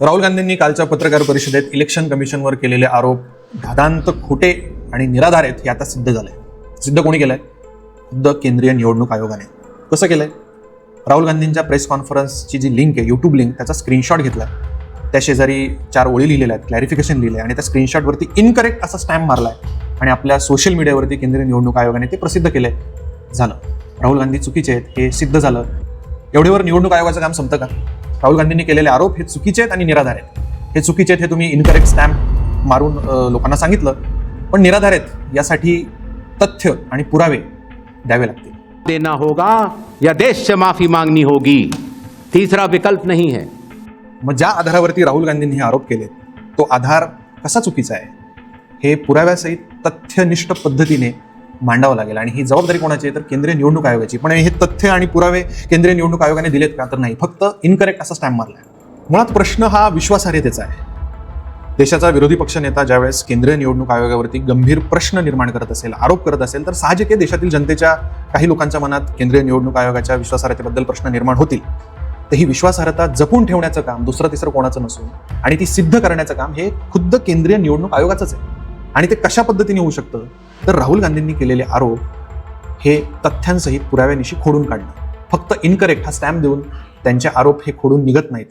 राहुल गांधींनी कालच्या पत्रकार परिषदेत इलेक्शन कमिशनवर केलेले आरोप धादांत खोटे आणि निराधार आहेत हे आता सिद्ध झालंय. सिद्ध कोणी केलंय? खुद्द केंद्रीय निवडणूक आयोगाने. कसं केलंय? राहुल गांधींच्या प्रेस कॉन्फरन्सची जी लिंक आहे यूट्यूब लिंक त्याचा स्क्रीनशॉट घेतलाय. त्या शेजारी चार ओळी लिहिलेल्या आहेत क्लॅरिफिकेशन लिहिलंय आणि त्या स्क्रीनशॉटवरती इनकरेक्ट असा स्टॅम्प मारलाय आणि आपल्या सोशल मीडियावरती केंद्रीय निवडणूक आयोगाने ते प्रसिद्ध केलंय. झालं. राहुल गांधी चुकीचे आहेत हे सिद्ध झालं. एवढेवर निवडणूक आयोगाचं काम संपतं का? राहुल गांधींनी केलेले आरोप हे चुकीचे आहेत आणि निराधार आहेत. हे चुकीचे आहेत हे तुम्ही इनकरेक्ट स्टॅम्प मारून लोकांना सांगितलं. पण निराधार आहेत यासाठी तथ्य आणि पुरावे द्यावे लागतील. देना होगा या देश से माफी मांगनी होगी. तीसरा विकल्प नहीं है. मग ज्या आधारावरती राहुल गांधींनी हे आरोप केले तो आधार कसा चुकीचा आहे? हे पुराव्यासहित तथ्यनिष्ठ पद्धतीने मांडावं लागेल. आणि ही जबाबदारी कोणाची आहे? तर केंद्रीय निवडणूक आयोगाची. पण हे तथ्य आणि पुरावे केंद्रीय निवडणूक आयोगाने दिलेत का? तर नाही. फक्त इनकरेक्ट असा स्टॅम्प मारलाय. मुळात प्रश्न हा विश्वासार्हतेचा आहे. देशाचा विरोधी पक्ष नेता ज्यावेळेस केंद्रीय निवडणूक आयोगावरती गंभीर प्रश्न निर्माण करत असेल आरोप करत असेल तर साहजिक आहे देशातील जनतेच्या काही लोकांच्या मनात केंद्रीय निवडणूक आयोगाच्या विश्वासार्हतेबद्दल प्रश्न निर्माण होतील. तर ही विश्वासार्हता जपून ठेवण्याचं काम दुसरं तिसरं कोणाचं नसून आणि ती सिद्ध करण्याचं काम हे खुद्द केंद्रीय निवडणूक आयोगाचंच आहे. आणि ते कशा पद्धतीने होऊ शकतं? तर राहुल गांधींनी केलेले आरोप हे तथ्यांसहित पुराव्यानिशी खोडून काढणं. फक्त इनकरेक्ट हा स्टॅम्प देऊन त्यांचे आरोप हे खोडून निघत नाहीत.